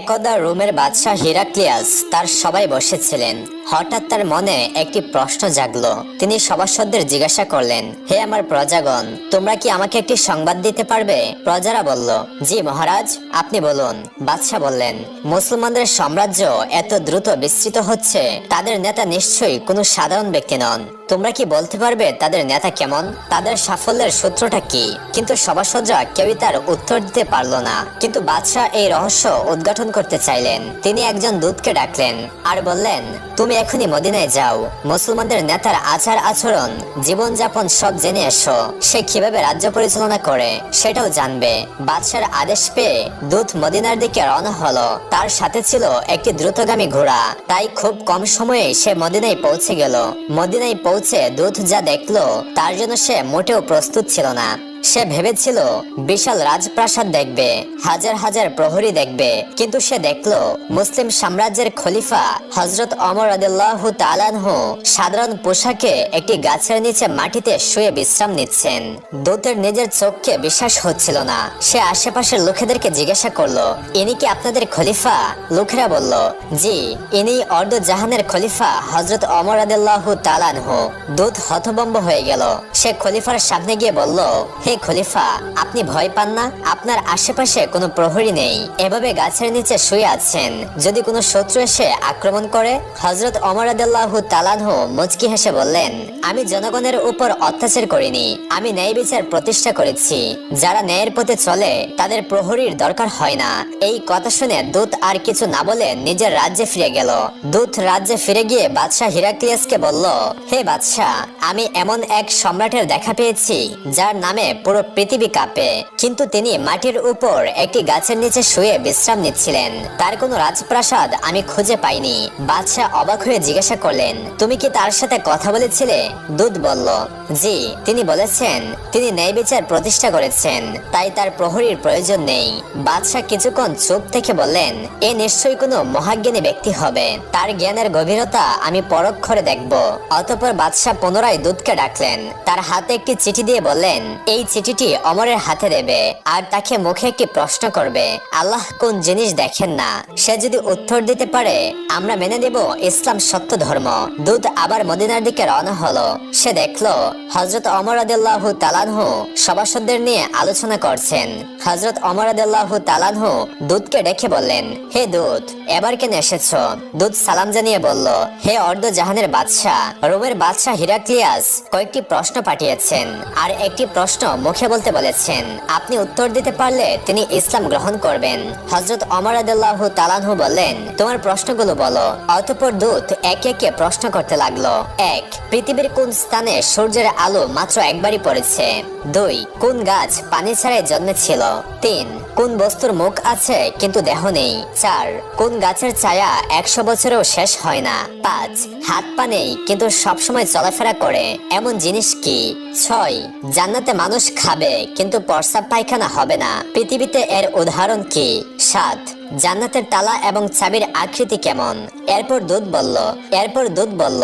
একদা রোমের বাদশাহ হিরাক্লিয়াস তার সবাই বসেছিলেন। হঠাৎ তার মনে একটি প্রশ্ন জাগলো। তিনি সভাসদদের জিজ্ঞাসা করলেন, হে আমার প্রজাগণ, তোমরা কি আমাকে একটি সংবাদ দিতে পারবে? প্রজারা বলল, জি মহারাজ, আপনি বলুন। বাদশাহ বললেন, মুসলমানদের সাম্রাজ্য এত দ্রুত বিস্তৃত হচ্ছে, তাদের নেতা নিশ্চয়ই কোনো সাধারণ ব্যক্তি নন। তোমরা কি বলতে পারবে তাদের নেতা কেমন? তাদের সাফল্যের সূত্রটা কি? কিন্তু সভাসদরা কেউই তার উত্তর দিতে পারল না। কিন্তু বাদশাহ এই রহস্য উদ্ঘাটন করতে চাইলেন। তিনি একজন দূতকে ডাকলেন আর বললেন, তুমি এখনই মদিনায় যাও। মুসলমানদের নেতার আচার আচরণ, জীবনযাপন সব জেনে এসো। সে কীভাবে রাজ্য পরিচালনা করে, সেটাও জানবে। বাদশার আদেশ পেয়ে দূত মদিনার দিকে রওনা হলো। তার সাথে ছিল একটি দ্রুতগামী ঘোড়া। তাই খুব কম সময়ে সে মদিনায় পৌঁছে গেল। মদিনায় পৌঁছে দূত যা দেখল, তার জন্য সে মোটেও প্রস্তুত ছিল না। সে ভেবেছিল বিশাল রাজপ্রাসাদ দেখবে, হাজার হাজার প্রহরী দেখবে, কিন্তু সে দেখল মুসলিম সাম্রাজ্যের খলিফা হজরত অমর আদিল্লাহু তালানহু সাধারণ পোশাকে একটি গাছের নিচে মাটিতে শুয়ে বিশ্রাম নিচ্ছেন। দূতের নিজের চোখকে বিশ্বাস হচ্ছিল না। সে আশেপাশের লোকেদেরকে জিজ্ঞাসা করল, ইনি কি আপনাদের খলিফা? লোকেরা বলল, জি, ইনি অর্ধ জাহানের খলিফা হজরত অমর আদিল্লাহু তালানহু দূত হতবম্ব হয়ে গেল। সে খলিফার সামনে গিয়ে বলল, হে খলিফা, আপনি ভয় পান না? আপনার আশেপাশে কোনো প্রহরী নেই। এভাবে গাছের নিচে শুয়ে আছেন। যদি কোনো শত্রু এসে আক্রমণ করে হজরত অমর আদাল্লাহু তালানহু মুচকি হেসে বললেন, আমি জনগণের উপর অত্যাচার করিনি। আমি ন্যায় বিচার প্রতিষ্ঠা করেছি। যারা ন্যায়ের পথে চলে, তাদের প্রহরীর দরকার হয় না। এই কথা শুনে দূত আর কিছু না বলে নিজের রাজ্যে ফিরে গেল। দূত রাজ্যে ফিরে গিয়ে বাদশাহ হিরাক্লিয়াসকে বলল, হে বাদশাহ, আমি এমন এক সম্রাটের দেখা পেয়েছি, যার নামে পুরো পৃথিবী কাঁপে। কিন্তু তিনি মাটির উপর একটি গাছের নিচে শুয়ে বিশ্রাম নিচ্ছিলেন। তার কোনো রাজপ্রাসাদ আমি খুঁজে পাইনি। বাদশাহ অবাক হয়ে জিজ্ঞাসা করলেন, তুমি কি তার সাথে কথা বলেছিলে? দুধ বলল, জি, তিনি বলেছেন, তিনি ন্যায় বিচার প্রতিষ্ঠা করেছেন, তাই তার প্রহরীর প্রয়োজন নেই। বাদশাহ কিছুক্ষণ চুপ থেকে বললেন, এ নিশ্চয়ই কোনো মহাজ্ঞানী ব্যক্তি হবে। তার জ্ঞানের গভীরতা আমি পরক্ষরে দেখব। অতঃপর বাদশাহ পুনরায় দুধকে ডাকলেন। তার হাতে একটি চিঠি দিয়ে বললেন, এই চিঠিটি অমরের হাতে দেবে, আর তাকে মুখে একটি প্রশ্ন করবে, আল্লাহ কোন জিনিস দেখেন না? সে যদি উত্তর দিতে পারে, আমরা মেনে নেব ইসলাম সত্য ধর্ম। দুধ আবার মদিনার দিকে রওনা হলো। সে দেখল হজরত অমর আদাল্লাহু তালানহু সভাসদদের নিয়ে আলোচনা করছেন। হজরত অমর আদাল্লাহু তালানহু দুধকে ডেকে বললেন, হে দুধ, এবার কেন এসেছ? দুধ সালাম জানিয়ে বলল, হে অর্ধ জাহানের বাদশাহ, রোমের বাদশাহ হিরাক্লিয়াস কয়েকটি প্রশ্ন পাঠিয়েছেন, আর একটি প্রশ্ন মুখে বলতে বলেছেন, আপনি উত্তর দিতে পারলে তিনি ইসলাম গ্রহণ করবেন। হজরত অমর আদাল্লাহু তালানহু বললেন, তোমার প্রশ্নগুলো বলো। অতঃপর দূত একে একে প্রশ্ন করতে লাগল। এক, পৃথিবীর কোন স্থানে সূর্যের আলো মাত্র একবারই পড়েছে? দুই, কোন গাছ পানি ছাড়াই জন্মেছিল? তিন, কোন বস্তুর মুখ আছে কিন্তু দেহ নেই? চার, কোন গাছের ছায়া একশো বছরেও শেষ হয় না? পাঁচ, হাত পা নেই কিন্তু সবসময় চলাফেরা করে। এমন জিনিস কি? ছয়, জান্নাতে মানুষ খাবে কিন্তু প্রস্রাব পায়খানা হবে না। পৃথিবীতে এর উদাহরণ কি? সাত জান্নাতের তালা এবং চাবির আকৃতি কেমন? এরপর দুধ বলল, এরপর দুধ বলল,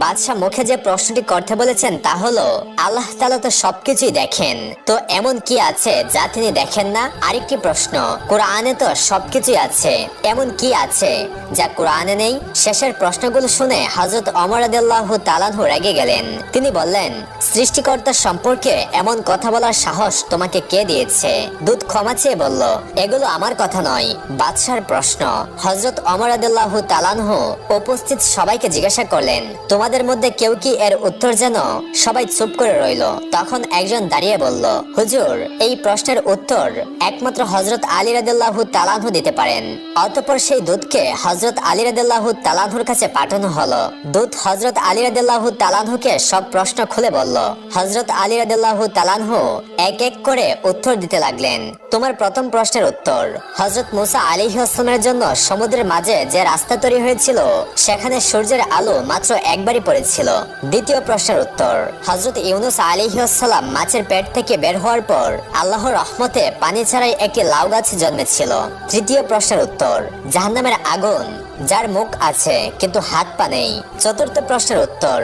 বাদশাহ মুখে যে প্রশ্নটি করতে বলেছেন তা হলো, আল্লাহ তালা তো সবকিছুই দেখেন। তো এমন কি আছে যা তিনি দেখেন না? আরেকটি প্রশ্ন, কোরআনে তো সবকিছুই আছে। এমন কি আছে যা কোরআনে নেই? শেষের প্রশ্নগুলো শুনে হজরত অমর আদাল্লাহ তালানহু রেগে গেলেন। তিনি বললেন, সৃষ্টিকর্তা সম্পর্কে এমন কথা বলার সাহস তোমাকে কে দিয়েছে? দুধ ক্ষমা চেয়ে বলল, এগুলো আমার কথা নয়। বাদশার প্রশ্ন। হজরত অমর আদাল্লাহ তালানহু উপস্থিত সবাইকে জিজ্ঞাসা করলেন, তোমাদের মধ্যে কেউ কি এর উত্তর যেন? সবাই চুপ করে রইল। তখন একজন দাঁড়িয়ে বলল, হুজুর, এই প্রশ্নের উত্তর একমাত্র হজরত আলী রাদিল্লাহ তালানহু দিতে পারেন। অতঃপর সেই দুধকে হজরত আলী রাদিল্লাহ তালানহুর কাছে পাঠানো হলো। দুধ হজরত আলী রাদিল্লাহ তালানহুকে সব প্রশ্ন খুলে বলল। হজরত আলী রাদিল্লাহ তালানহু এক এক করে উত্তর দিতে লাগলেন। তোমার প্রথম প্রশ্নের উত্তর হজরত মুসা আলী আসলামের জন্য সমুদ্রের মাঝে যে রাস্তা তৈরি হয়েছিল, সেখানে সূর্যের আলো মাত্র একবারই পড়েছিল। দ্বিতীয় প্রশ্নের উত্তর হজরত ইউনুস আলিহাসাল্লাম মাছের পেট থেকে বের হওয়ার পর আল্লাহর রহমতে পানি ছাড়াই একটি লাউ গাছ জন্মেছিল। তৃতীয় প্রশ্নের উত্তর, জাহান্নামের আগুন যার মুখ আছে, কিন্তু হাত পা নেই। চতুর্থ প্রশ্নের উত্তর,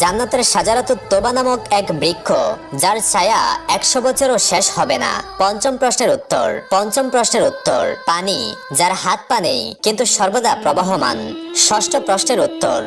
জান্নাতের সাজারাত তোবা নামক এক বৃক্ষ, যার ছায়া একশো বছরও শেষ হবে না। পঞ্চম প্রশ্নের উত্তর, পঞ্চম প্রশ্নের উত্তর, পানি, যার হাত পা নেই, কিন্তু সর্বদা প্রবাহমান। ষষ্ঠ প্রশ্নের উত্তর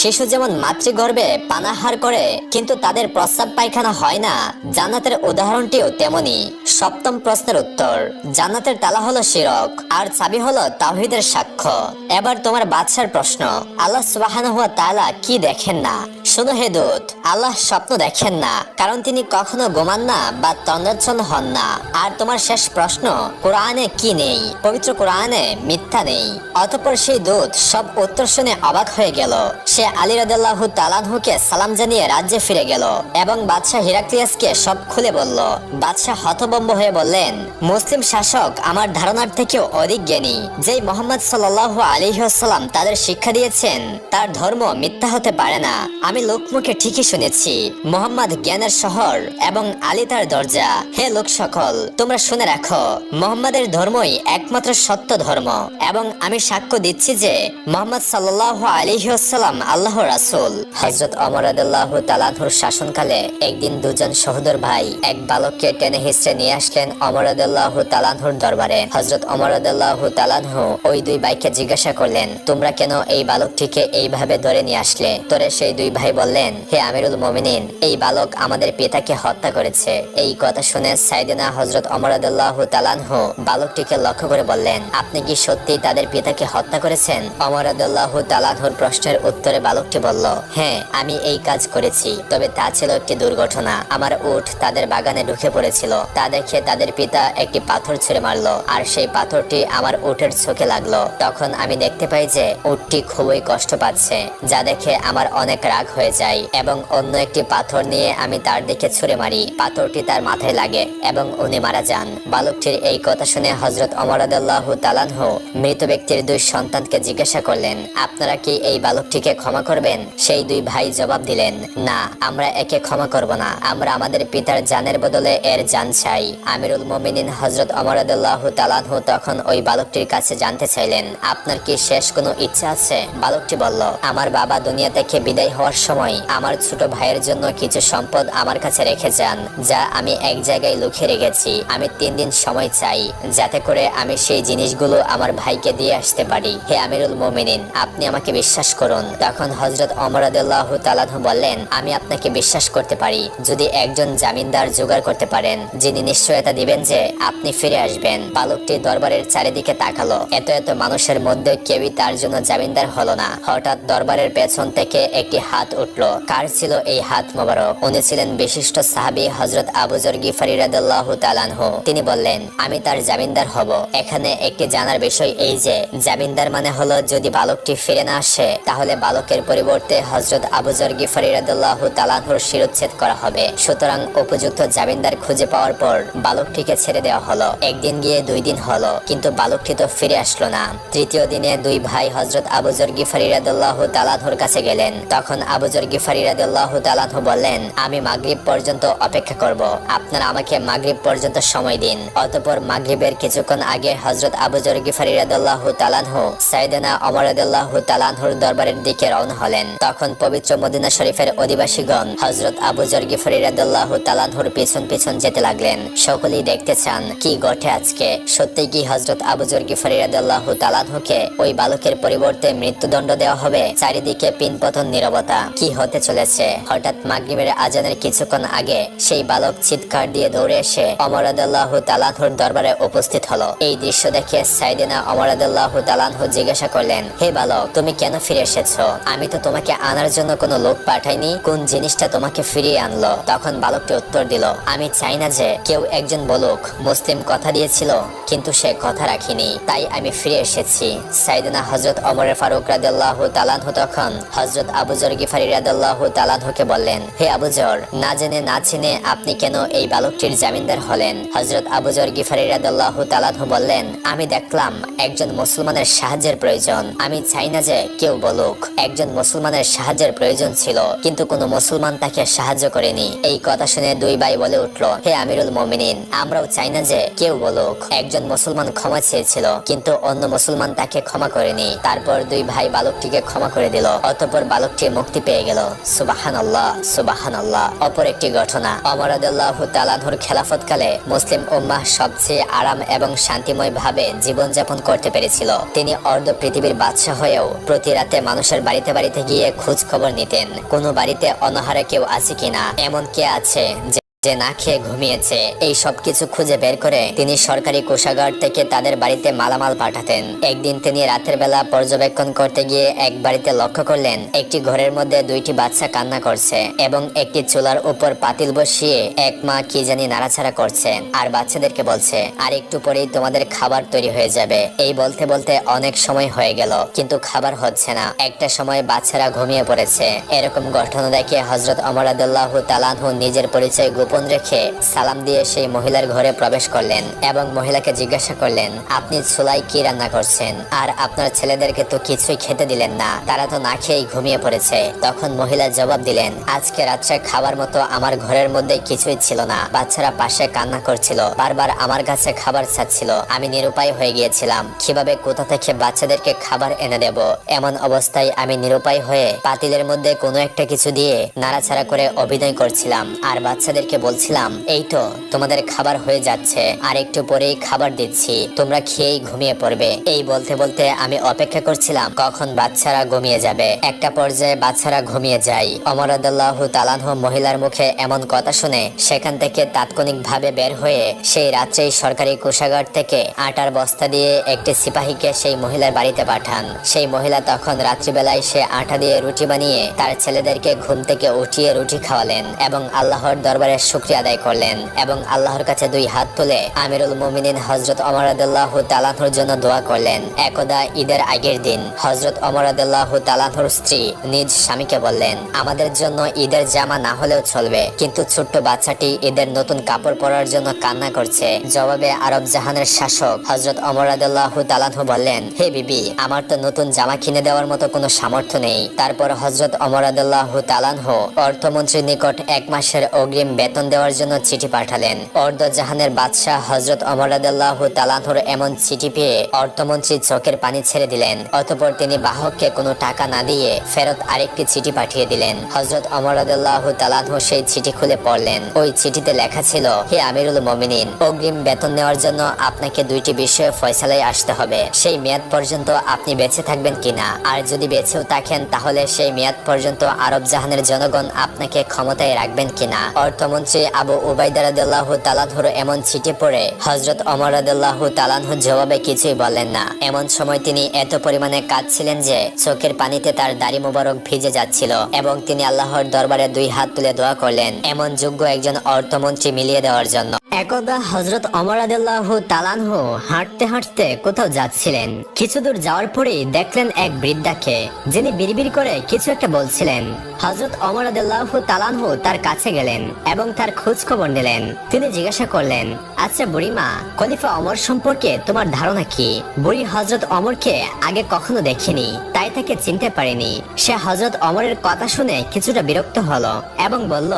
শিশু যেমন মাতৃগর্ভে পানাহার করে, কিন্তু তাদের প্রস্রাব পায়খানা হয় না। জান্নাতের উদাহরণটিও তেমনি সপ্তম প্রশ্নের উত্তর, জান্নাতের তালা হলো শিরক, আর চাবি হলো তাওহিদের সাক্ষ্য। এবার তোমার বাদশার প্রশ্ন, আল্লাহ সুবাহান হুয়া তালা কি দেখেন না? শুনো হে দূত, আল্লাহ স্বপ্ন দেখেন না, কারণ তিনি কখনো ঘুমান না বা তন্দ্রাচ্ছন্ন হন না। আর তোমার শেষ প্রশ্ন, কোরআনে কি নেই? পবিত্র কোরআনে মিথ্যা নেই। অতঃপর সেই দূত সব উত্তর শুনে অবাক হয়ে গেল। সে আলী রাদিয়াল্লাহ তালানহুকে সালাম জানিয়ে রাজ্যে ফিরে গেল এবং বাদশাহ হিরাক্লিয়াসকে সব খুলে বলল, বাদশাহ হতবম্ব হয়ে বললেন, মুসলিম শাসক আমার ধারণার থেকেও অধিক জ্ঞানী, যেই মোহাম্মদ সাল্লাহ আলিহাসাল্লাম তাদের শিক্ষা দিয়েছেন, তার ধর্ম মিথ্যা হতে পারে না। আমি লোকমুখে ঠিকই শুনেছি, মোহাম্মদ জ্ঞানের শহর এবং আলী তার দরজা। হে লোক সকল, তোমরা শুনে রাখো, মোহাম্মদের ধর্মই একমাত্র সত্য ধর্ম এবং আমি সাক্ষ্য দিচ্ছি যে মোহাম্মদ সাল্লাহ আলিহাসাল্লাম আল্লাহ রাসুল। হজরত অমর আদাল্লাহ তালানহুর শাসনকালে একদিন দুজন সহোদর ভাই এক বালককে টেনে হিসড়ে নিয়ে আসলেন অমর আদাল্লাহ তালানহুর দরবারে। হজরত অমর আদাল্লাহ তালানহু ওই দুই ভাইকে জিজ্ঞাসা করলেন, তোমরা কেন এই বালকটিকে এইভাবে ধরে নিয়ে আসলে? তোরে সেই দুই ভাই বললেন, হে আমিরুল মোমিনিন, এই বালক আমাদের পিতাকে হত্যা করেছে। এই কথা শুনে সাইদিনা হজরত অমর আদাল্লাহ তালানহু বালকটিকে লক্ষ্য করে বললেন, আপনি কি সত্যি তাদের পিতাকে হত্যা করেছেন? অমর আদাল্লাহ তালানহুর প্রশ্নের উত্তরে বালকটি বলল হ্যাঁ আমি এই কাজ করেছি, তবে তা ছিল একটি দুর্ঘটনা। আমার উঠ তাদের বাগানে ঢুকে পড়েছিল। তা দেখে তাদের পিতা একটি পাথর ছুঁড়ে মারলো, আর সেই পাথরটি আমার উটের চোখে লাগল। তখন আমি দেখতে পাই যে উটটি খুবই কষ্ট পাচ্ছে, যা দেখে আমার অনেক রাগ হয়ে যায়, এবং অন্য একটি পাথর নিয়ে আমি তার দিকে ছুঁড়ে মারি। পাথরটি তার মাথায় লাগে, এবং উনি মারা যান। বালকটির এই কথা শুনে হজরত অমরাদাল্লাহ তালানহু মৃত ব্যক্তির দুই সন্তানকে জিজ্ঞাসা করলেন, আপনারা কি এই বালকটিকে ক্ষমা করবেন। সেই দুই ভাই জবাব দিলেন, না, আমরা একে ক্ষমা করব না। আমরা আমাদের পিতার জানের বদলে এর জান চাই। আমিরুল মোমিনিন হজরত অমরাদুল্লাহ তালানহু তখন ওই বালকটির কাছে জানতে চাইলেন, আপনার কি শেষ কোনো ইচ্ছা আছে? বালকটি বলল, আমার বাবা দুনিয়া থেকে বিদায় হওয়ার সময় আমার ছোট ভাইয়ের জন্য কিছু সম্পদ আমার কাছে রেখে যান, যা আমি এক জায়গায় লুকিয়ে রেখেছি। আমি তিন দিন সময় চাই, যাতে করে আমি সেই জিনিসগুলো আমার ভাইকে দিয়ে আসতে পারি। হে আমিরুল মোমিনিন, আপনি আমাকে বিশ্বাস করুন। তখন হজরত অমরাদুল্লাহ তালানহু বললেন, আমি আপনাকে বিশ্বাস করতে পারি, যদি একজন জামিনদার জোগাড় করতে পারেন, যিনি নিশ্চয়তা দিবেন যে আপনি ফিরে আসবেন। বালকটি দরবারের চারিদিকে তাকালো। এত এত মানুষের মধ্যে কেউই তার জন্য জামিনদার হলো না। হঠাৎ দরবারের পেছন থেকে একটি হাত উঠল। কার ছিল এই হাত মোবারক? উনি ছিলেন বিশিষ্ট সাহাবী হজরত আবুজর গিফারি রাদিয়াল্লাহু তাআলাহু তিনি বললেন, আমি তার জামিনদার হব। এখানে একটি জানার বিষয় এই যে, জামিনদার মানে হলো যদি বালকটি ফিরে না আসে, তাহলে বালকের পরিবর্তে হজরত আবুজর গিফারি রাদিয়াল্লাহু তাআলাহুর শিরোচ্ছেদ করা হবে। সুতরাং উপযুক্ত জামিনদার খুঁজে পাওয়ার পর বালকটিকে ছেড়ে দেওয়া হলো। একদিন গিয়ে দুই দিন হলো, কিন্তু বালকটি তো ফিরে আসলো না। তৃতীয় দিনে দুই ভাই হজরত আবুজর গিফারি রাদিয়াল্লাহু তাআলাহুর কাছে গেলেন। তখন আবুজর গিফারি রাদিয়াল্লাহু তাআলাহু বললেন, আমি মাগরিব পর্যন্ত অপেক্ষা করব। আপনারা আমাকে মাগরিব পর্যন্ত সময় দিন। অতঃপর মাগরিবের কিছুক্ষণ আগে হজরত আবুজর গিফারি রাদিয়াল্লাহু তাআলাহু সাইয়েদনা ওমর রাদিয়াল্লাহু তাআলাহুর দরবারের দিকে রওনা হলেন। তখন পবিত্র মদিনা শরীফের অধিবাসীগণ হজরত আবুজর গিফারি রাদিয়াল্লাহু তাআলাহুর পিছন পিছন যেতে লাগলেন। সকলেই দেখতে চান, কি ঘটে আজকে? সত্যি কি হজরত আবুজর গিফারি রাদিয়াল্লাহু তাআলাহুকে ওই বালকের পরিবর্তে মৃত্যুদণ্ড দেওয়া হবে? চারিদিকে পিনপতন নীরবতা। কি হতে চলেছে? হঠাৎ মাগরিবের আজানের কিছুক্ষণ আগে সেই বালক চিৎকার দিয়ে দৌড়ে এসে অমরাদাল্লাহু তালানহুর দরবারে উপস্থিত হলো। এই দৃশ্য দেখে সাইদিনা অমরাদাল্লাহু তালানহু জিজ্ঞাসা করলেন, হে বালক, তুমি কেন ফিরে এসেছ? আমি তো তোমাকে আনার জন্য কোনো লোক পাঠাইনি। কোন জিনিসটা তোমাকে ফিরিয়ে আনলো? তখন বালকটি উত্তর দিল, আমি চাই না যে কেউ একজন বলুক, মুসলিম কথা দিয়েছিল, কিন্তু সে কথা রাখিনি। তাই আমি ফিরে এসেছি। সাইদিনা হজরত অমরের ফারুক রাদিয়াল্লাহ তালানহু তখন হজরত আবুজর গিফারি রাদিয়াল্লাহ তালানহুকে বললেন, হে আবুজর না জেনে না চিনে আপনি কেন এই বালকটির জামিনদার হলেন? হজরত আবুজর গিফারি রাদিয়াল্লাহ তালানহু বললেন, আমি দেখলাম একজন মুসলমানের সাহায্যের প্রয়োজন। আমি চাই না যে কেউ বলুক একজন মুসলমানের সাহায্যের প্রয়োজন ছিল, কিন্তু কোনো মুসলমান তাকে সাহায্য করেনি। এই কথা শুনে দুই ভাই বলে উঠল, হে আমিরুল মোমিনিন, আমরাও চাই না যে কেউ বলুক, একজন মুসলমান ক্ষমা চেয়েছিল, কিন্তু অন্য মুসলমান তাকে ক্ষমা করেনি। তারপর দুই ভাই বালকটিকে ক্ষমা করে দিল, অতঃপর বালকটি মুক্তি পেয়ে গেল। সুবাহান আল্লাহ সুবাহান আল্লাহ অপর একটি ঘটনা অমরাদুল্লাহ তালানহুর খেলাফতকালে মুসলিম উম্মাহ সবচেয়ে আরাম এবং শান্তিময় ভাবে জীবনযাপন করতে পেরেছিল। তিনি অর্ধ পৃথিবীর বাদশাহ হয়েও প্রতি রাতে মানুষের বাড়িতে বাড়িতে গিয়ে খোঁজ খবর নিতেন। কোনো বাড়িতে অনাহারে কেউ আছে কিনা? এমন কে আছে যে যে না খেয়ে ঘুমিয়েছে। এই সব কিছু খুঁজে বের করে তিনি সরকারি কোষাগার থেকে তাদের বাড়িতে মালামাল পাঠাতেন। একদিন তিনি রাতের বেলা পর্যবেক্ষণ করতে গিয়ে এক বাড়িতে লক্ষ্য করলেন, একটি ঘরের মধ্যে দুইটি বাচ্চা কান্না করছে এবং একটি চুলার উপর পাতিল বসিয়ে এক মা কি জানি নাড়াচাড়া করছে আর বাচ্চাদেরকে বলছে, আর একটু পরেই তোমাদের খাবার তৈরি হয়ে যাবে। এই বলতে বলতে অনেক সময় হয়ে গেল, কিন্তু খাবার হচ্ছে না। একটা সময় বাচ্চারা ঘুমিয়ে পড়েছে। এরকম ঘটনা দেখে হজরত অমরাদুল্লাহ তালানহু নিজের পরিচয় গোপন রেখে সালাম দিয়ে সেই মহিলার ঘরে প্রবেশ করলেন এবং মহিলাকে জিজ্ঞাসা করলেন, আপনি চুলাই কি রান্না করছেন? আর আপনার ছেলেদেরকে তো কিছুই খেতে দিলেন না। তারা তো না খেয়েই ঘুমিয়ে পড়েছে। তখন মহিলা জবাব দিলেন, আজকে রাত্রে খাবার মতো আমার ঘরের মধ্যে কিছুই ছিল না। বাচ্চারা পাশে কান্না করছিল, বারবার আমার কাছে খাবার চাচ্ছিল। আমি নিরুপায় হয়ে গিয়েছিলাম। কীভাবে কোথা থেকে বাচ্চাদেরকে খাবার এনে দেব? এমন অবস্থায় আমি নিরুপায় হয়ে পাতিলের মধ্যে কোনো একটা কিছু দিয়ে নাড়াছাড়া করে অভিনয় করছিলাম। আর বাচ্চাদেরকে বলছিলাম, এই তো, তোমাদের খাবার হয়ে যাচ্ছে। আর একটু পরেই খাবার দিচ্ছি। তোমরা খেয়েই ঘুমিয়ে পড়বে। এই বলতে বলতে আমি অপেক্ষা করছিলাম, কখন বাচ্চারা ঘুমিয়ে যাবে? একটা পর্যায়ে বাচ্চারা ঘুমিয়ে যায়। অমরাদুল্লাহ তালানহ মহিলার মুখে এমন কথা শুনে, সেখান থেকে তাৎক্ষণিকভাবে বের হয়ে সেই রাত্রেই সরকারি কোষাগার থেকে আটার বস্তা দিয়ে একটি সিপাহীকে সেই মহিলার বাড়িতে পাঠান। সেই মহিলা তখন রাত্রিবেলায় সে আটা দিয়ে রুটি বানিয়ে তার ছেলেদেরকে ঘুম থেকে উঠিয়ে রুটি খাওয়ালেন এবং আল্লাহর দরবারে শুক্রিয়া আদায় করলেন এবং আল্লাহর কাছে দুই হাত তুলে আমিরুল মুমিনিন হজরত অমরাদুল্লাহ তালানহুর জন্য দোয়া করলেন। একদা ঈদের আগের দিন হজরত অমরাদুল্লাহ তালানহুর স্ত্রী নিজ স্বামীকে বললেন, আমাদের জন্য ঈদের জামা না হলেও চলবে, কিন্তু ছোট্ট বাচ্চাটি ঈদের নতুন কাপড় পরার জন্য কান্না করছে। জবাবে আরব জাহানের শাসক হজরত অমরাদুল্লাহ তালানহু বললেন, হে বিবি, আমার তো নতুন জামা কিনে দেওয়ার মতো কোনো সামর্থ্য নেই। তারপর হজরত অমরাদুল্লাহ তালানহু অর্থমন্ত্রীর নিকট এক মাসের অগ্রিম বেতন দেওয়ার জন্য চিঠি পাঠালেন। অর্ধজাহানের বাদশাহ হজরত অমরাদুল্লাহ তালানহুর এমন চিঠি পেয়ে অর্থমন্ত্রী চোখের পানি ছেড়ে দিলেন। অতপর তিনি বাহককে কোনো টাকা না দিয়ে ফেরত আরেকটি চিঠি পাঠিয়ে দিলেন। হজরত অমরাদুল্লাহ তালানহু সেই চিঠি খুলে পড়লেন। ওই চিঠিতে লেখা ছিল, হে আমিরুল মমিনিন, অগ্রিম বেতন নেওয়ার জন্য আপনাকে দুইটি বিষয়ে ফয়সালায় আসতে হবে। সেই মেয়াদ পর্যন্ত আপনি বেঁচে থাকবেন কিনা? আর যদি বেঁচেও থাকেন, তাহলে সেই মেয়াদ পর্যন্ত আরব জাহানের জনগণ আপনাকে ক্ষমতায় রাখবেন কিনা? অর্থমন্ত্রী আবু উবাইদারাদুল্লাহ তালানহুর এমন ছিটে পড়ে। হজরত অমরাদুল্লাহ তালানহুর জবাবে কিছুই বলেন না। এমন সময় তিনি এত পরিমাণে কাঁদছিলেন যে, চোখের পানিতে তার দাড়ি মোবারক ভিজে যাচ্ছিল এবং তিনি আল্লাহর দরবারে দুই হাত তুলে দোয়া করলেন। এমন যোগ্য একজন অর্থমন্ত্রী মিলিয়ে দেওয়ার জন্য। একদা হজরত অমরাদুল্লাহ তালানহু হাঁটতে হাঁটতে কোথাও যাচ্ছিলেন। কিছু দূর যাওয়ার পরেই দেখলেন এক বৃদ্ধাকে, যিনি বিড়বিড় করে কিছু একটা বলছিলেন। হজরত অমরাদুল্লাহ তালানহু তার কাছে গেলেন এবং তার খোঁজ খবর নিলেন। তিনি জিজ্ঞাসা করলেন আচ্ছা বুড়িমা, খলিফা অমর সম্পর্কে তোমার ধারণা কি? বুড়ি হজরত অমরকে আগে কখনো দেখিনি, তাই তাকে চিনতে পারেনি। সে হজরত অমরের কথা শুনে কিছুটা বিরক্ত হলো এবং বলল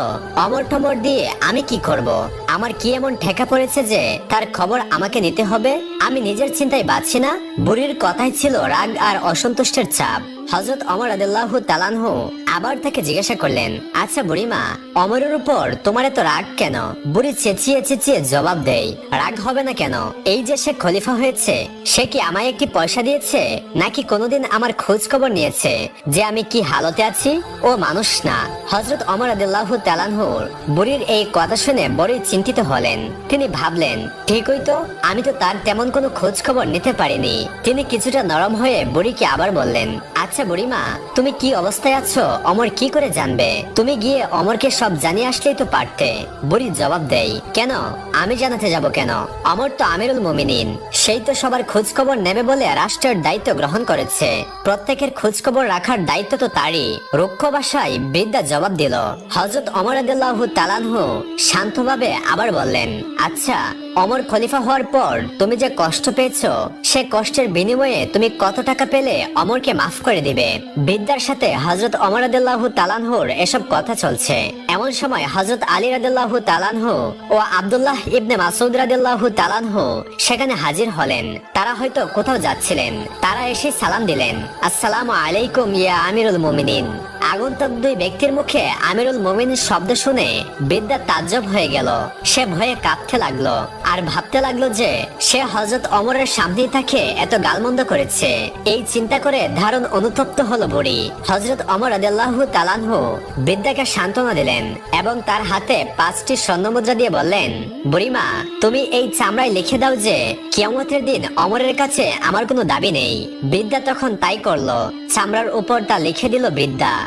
অমর টমর দিয়ে আমি কি করব? আমার কি এমন ঠেকা পড়েছে যে তার খবর আমাকে নিতে হবে? আমি নিজের চিন্তায় বাঁচি না। বুড়ির কথাই ছিল রাগ আর অসন্তুষ্টের চাপ। হজরত অমর আদাল্লাহ তালানহু আবার তাকে জিজ্ঞাসা করলেন আচ্ছা বুড়িমা, অমরের উপর তোমার এত রাগ কেন? বুড়ি চেঁচিয়ে চেঁচিয়ে জবাব দেয়, রাগ হবে না কেন? এই যে সে খলিফা হয়েছে, সে কি আমায় একটি পয়সা দিয়েছে, নাকি কোনোদিন আমার খোঁজ খবর নিয়েছে, যে আমি কি হালতে আছি? ও মানুষ না। হজরত অমর আদাল্লাহ তালানহুর বুড়ির এই কথা শুনে বড়ই চিন্তিত হলেন। তিনি ভাবলেন, ঠিকই তো, আমি তো তার তেমন কোনো খোঁজ খবর নিতে পারিনি। তিনি কিছুটা নরম হয়ে বুড়িকে আবার বললেন আচ্ছা বুড়িমা, তুমি কি অবস্থায় আছো? অমর কি করে জানবে? তুমি গিয়ে অমরকে সব জানিয়ে আসলেই তো পারতে। বুড়ি জবাব দেয়। কেন? আমি জানাতে যাব কেন? অমর তো আমিরুল মুমিনিন। সেই তো সবার খোঁজ খবর নেবে বলে রাষ্ট্রের দায়িত্ব গ্রহণ করেছে। প্রত্যেকের খোঁজ খবর রাখার দায়িত্ব তো তারই। রুক্ষ ভাষায় বৃদ্ধা জবাব দিল। হজরত অমর আদাল্লাহ তালানহু শান্তভাবে আবার বললেন আচ্ছা অমর খলিফা হওয়ার পর তুমি যে কষ্ট পেয়েছ, সে কষ্টের বিনিময়ে তুমি কত টাকা পেলে অমরকে মাফ করে দিবে? বিদ্যার সাথে হজরত অমর আদাল্লাহ তালানহুর এসব কথা চলছে। এমন সময় হজরত আলী রাদিল্লাহ তালানহু ও আব্দুল্লাহ ইবনে মাসুদ রাদিল্লাহু তালানহু সেখানে হাজির হলেন। তারা হয়তো কোথাও যাচ্ছিলেন। তারা এসে সালাম দিলেন। আসসালামু আলাইকুম ইয়া আমিরুল মুমিনিন। আগন্তুক দুই ব্যক্তির মুখে আমিরুল মোমিনের শব্দ শুনে বিদ্যা তাজ্জব হয়ে গেল। সে ভয়ে কাঁপতে লাগল আর ভাবতে লাগল যে সে হজরত অমরের সামনেই তাকে এত গালমন্দ করেছে। এই চিন্তা করে ধারণ অনুতপ্ত হলো বুড়ি। হজরত অমর আদাল্লাহু তালানহু বিদ্যাকে সান্ত্বনা দিলেন এবং তার হাতে পাঁচটি স্বর্ণমুদ্রা দিয়ে বললেন বুড়িমা তুমি এই চামড়ায় লিখে দাও যে কিয়ামতের দিন অমরের কাছে আমার কোনো দাবি নেই। বিদ্যা তখন তাই করল। চামড়ার উপর তা লিখে দিল বিদ্যা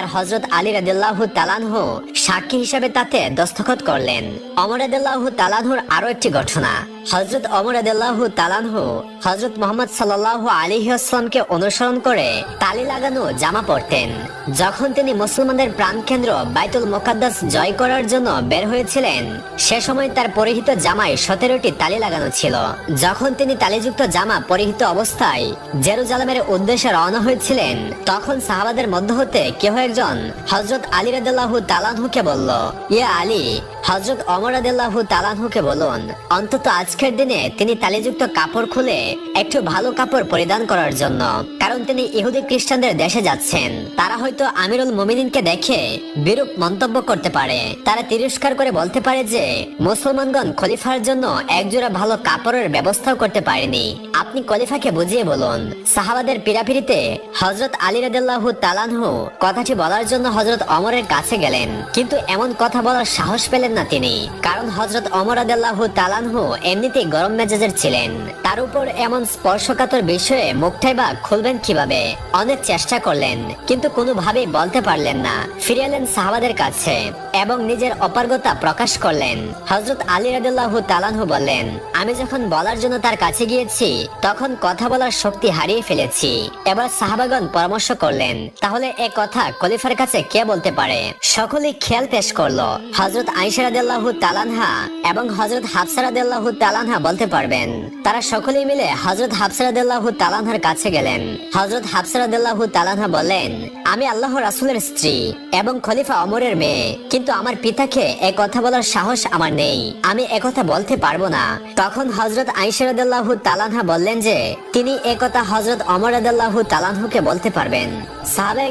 আর হজরত আলী রাদিল্লাহু তালানহু সাক্ষী হিসাবে তাতে দস্তখত করলেন। অমর রাদিল্লাহু তালানহুর আরও একটি ঘটনা। হজরত অমর রাদিল্লাহু তালানহু হজরত মোহাম্মদ সাল্লাল্লাহু আলাইহি আসসালামকে অনুসরণ করে তালি লাগানো জামা পরতেন। যখন তিনি মুসলমানদের প্রাণকেন্দ্র বাইতুল মোকাদ্দাস জয় করার জন্য বের হয়েছিলেন, সে সময় তার পরিহিত জামায় সতেরোটি তালি লাগানো ছিল। যখন তিনি তালিযুক্ত জামা পরিহিত অবস্থায় জেরুজালামের উদ্দেশ্যে রওনা হয়েছিলেন, তখন সাহাবাদের মধ্য হতে কেহ একজন হজরত আলী রাদিল্লাহু তালানহুকে বলল, ইয়া আলী হজরত অমর রাদিল্লাহু তালানহুকে বলুন, অন্তত আজকের দিনে তিনি তালিযুক্ত কাপড় খুলে একটু ভালো কাপড় পরিধান করার জন্য, কারণ তিনি ইহুদি খ্রিস্টানদের দেশে যাচ্ছেন। তারা হয়তো আমিরুল মুমিনিনকে দেখে বিরূপ মন্তব্য করতে পারে। তারা তিরস্কার করে বলতে পারে যে, মুসলমানগণ খলিফার জন্য একজোড়া ভালো কাপড়ের ব্যবস্থাও করতে পারেনি। আপনি খলিফাকে বুঝিয়ে বলুন, সাহাবাদের পিরাপিরিতে হজরত আলী রাদিল্লাহু তালানহু কথাটি বলার জন্য হজরত অমরের কাছে গেলেন। কিন্তু এমন কথা বলার সাহস পেলেন না তিনি। কারণ হজরত অমর রাদিল্লাহু তালানহু এমনিতেই গরম মেজাজের ছিলেন। তার উপর এমন স্পর্শকাতর বিষয়ে মুখটাই বা খুলবেন কীভাবে? অনেক চেষ্টা করলেন, কিন্তু কোনোভাবেই বলতে পারলেন না। ফিরে এলেন সাহাবাদের কাছে এবং নিজের অপারগতা প্রকাশ করলেন। হজরত আলী রাদিল্লাহু তালানহু বললেন, আমি যখন বলার জন্য তার কাছে গিয়েছি, তখন কথা বলার শক্তি হারিয়ে ফেলেছি। এবার সাহাবাগণ পরামর্শ করলেন, তাহলে এ কথা খলিফার কাছে কে বলতে পারে? সকলে খেয়াল পেশ করল। হজরত আইসা তালানহা এবং হজরত হাফসা তালানহা বলতে পারবেন। তারা সকলেই মিলে হজরত হাফসা তালানহার কাছে গেলেন। হজরত হাফসা তালানহা বললেন আমি আল্লাহ রাসূলের স্ত্রী এবং খলিফা অমরের মেয়ে। কিন্তু আমার পিতাকে এ কথা বলার সাহস আমার নেই। আমি এ কথা বলতে পারব না। তখন হজরত আইসারদাল্লাহু তালানহা বললেন যে, তিনি এ কথা হজরত অমর রাদিল্লাহু তালানহুকে বলতে পারবেন।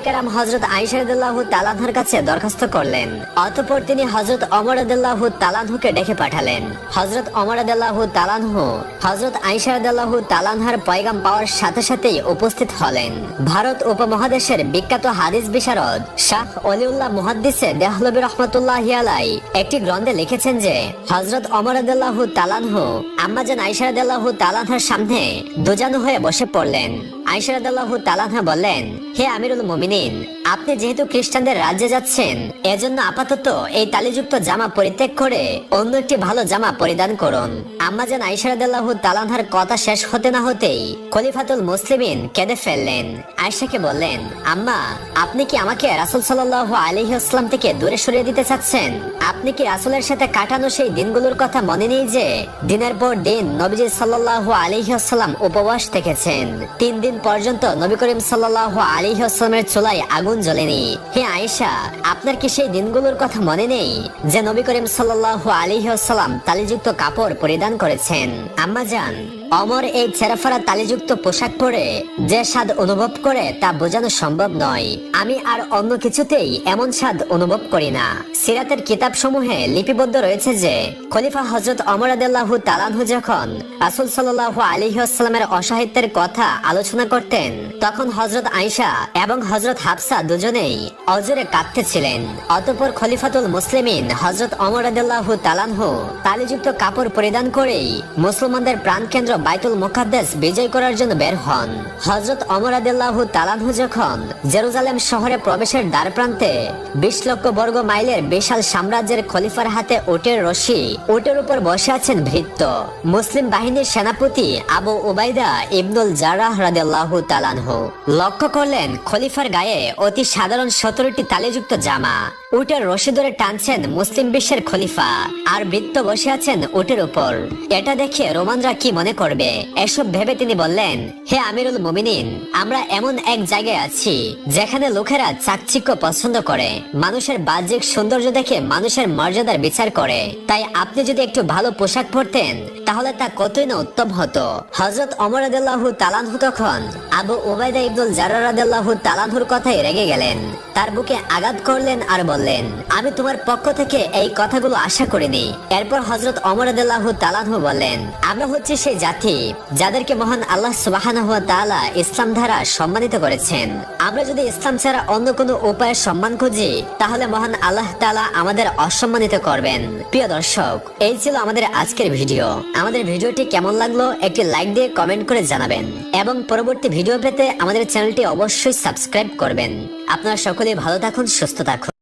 কেরাম হজরত আইসারদাল্লাহু তালানহার কাছে দরখাস্ত করলেন। অতঃপর তিনি হজরত অমর রাদিল্লাহু তালানহুকে ডেকে পাঠালেন। হজরত অমর রাদিল্লাহু তালানহু হজরত আইসারদাল্লাহু তালানহার পয়গাম পাওয়ার সাথে সাথেই উপস্থিত হলেন। ভারত উপমহাদেশের বিখ্যাত হাদিস বিশারদ, শাহ অলিউল্লাহ মুহাদ্দিসে দেহলবী রহমতুল্লাহ একটি গ্রন্থে লিখেছেন যে হজরত অমর তালানহু আম্মাজান তালানহার সামনে হয়ে বসে পড়লেন। তালানহা বললেন, হে আমিরুল আপনি যেহেতু খ্রিস্টানদের রাজ্যে যাচ্ছেন, এজন্য আপাতত এই তালিযুক্ত জামা পরিত্যাগ করে অন্য একটি ভালো জামা পরিধান করুন। আম্মাজান আইসা তালানহার কথা শেষ হতে না হতেই খলিফাতুল মুসলিমিন কেঁদে ফেললেন। আয়েশাকে বললেন, আম্মা আপনি কি আমাকে রাসূল সাল্লাল্লাহু আলাইহি আসসালাম থেকে দূরে সরিয়ে দিতে চাচ্ছেন? আপনি কি রাসূলের সাথে কাটানো সেই দিনগুলোর কথা মনে নেই যে, দিনের পর দিন নবীজি সাল্লাল্লাহু আলাইহি আসসালাম উপবাস থেকেছেন? তিন দিন পর্যন্ত নবী করিম সাল্লাল্লাহু আলাইহি আসসালামের চুলায় আগুন জ্বলেনি। হে আয়েশা, আপনার কি সেই দিনগুলোর কথা মনে নেই যে, নবী করিম সাল্লাল্লাহু আলাইহি আসসালাম তালিযুক্ত কাপড় পরিধান করেছেন? আম্মা জান অমর এই ছেঁড়াফাড়া তালিযুক্ত পোশাক পরে যে স্বাদ অনুভব করে তা বোঝানো সম্ভব নয়। আমি আর অন্য কিছুতেই এমন স্বাদ অনুভব করি না। সিরাতের কিতাব সমূহে লিপিবদ্ধ রয়েছে যে, খলিফা হজরত অমর আদাল্লাহু তালানহু যখন রাসুল সাল্লাহু আলিহাস্লামের অসাহিত্যের কথা আলোচনা করতেন, তখন হজরত আইসা এবং হজরত হাফসা দুজনেই অজরে কাঁদতেছিলেন। অতপর খলিফাতুল মুসলিমিন হজরত অমর আদাল্লাহু তালানহু তালিযুক্ত কাপড় পরিধান করেই মুসলমানদের প্রাণকেন্দ্র বাইতুল মুকাদ্দাস বিজয় করার জন্য বের হন। হজরত অমর আদাল্লাহু তালানহু যখন জেরুজালেম শহরে প্রবেশের দ্বার প্রান্তে বিশ লক্ষ বর্গ মাইলের বিশাল সাম্রাজ্যের খলিফার হাতে ওটের রশি। ওটের উপর বসে আছেন ভৃত্য। মুসলিম বাহিনীর সেনাপতি আবু উবাইদা ইবনুল জারাহ রাদিয়াল্লাহু তালানহু লক্ষ্য করলেন, খলিফার গায়ে অতি সাধারণ সতেরোটি তালিযুক্ত জামা। উটের রশি ধরে টানছেন মুসলিম বিশ্বের খলিফা। আর বৃত্ত বসে আছেন উটের উপর। এটা দেখে রোমানরা কি মনে করবে? এসব ভেবে তিনি বললেন, হে আমিরুল মুমিনিন, আমরা এমন এক জায়গায় আছি, যেখানে লোকেরা চাকচিক্য পছন্দ করে। মানুষের বাহ্যিক সৌন্দর্য দেখে মানুষের মর্যাদার বিচার করে। তাই আপনি যদি একটু ভালো পোশাক পরতেন, তাহলে তা কতই না উত্তম হতো। হজরত অমর আদাল্লাহু তালানহু তখন আবু ওবায়দা ইবনুল জারার আদাল্লাহু তালানহুর কথায় রেগে গেলেন। তার বুকে আঘাত করলেন আর বললেন, আমি তোমার পক্ষ থেকে এই কথাগুলো আশা করিনি। এরপর হজরত অমর আদাল্লাহু তালানহু বললেন, আমরা হচ্ছে সেই জাতি যাদেরকে মহান আল্লাহ ওয়া ইসলাম দ্বারা সম্মানিত করেছেন। আমরা যদি ইসলাম ছাড়া অন্য কোনো উপায়ে সম্মান খুঁজি, তাহলে মহান আল্লাহ তাআলা আমাদের অসম্মানিত করবেন। প্রিয় দর্শক, এই ছিল আমাদের আজকের ভিডিও। আমাদের ভিডিওটি কেমন লাগল একটি লাইক দিয়ে কমেন্ট করে জানাবেন। এবং পরবর্তী ভিডিও পেতে আমাদের চ্যানেলটি অবশ্যই সাবস্ক্রাইব করবেন। আপনারা সকলে ভালো থাকুন, সুস্থ থাকুন।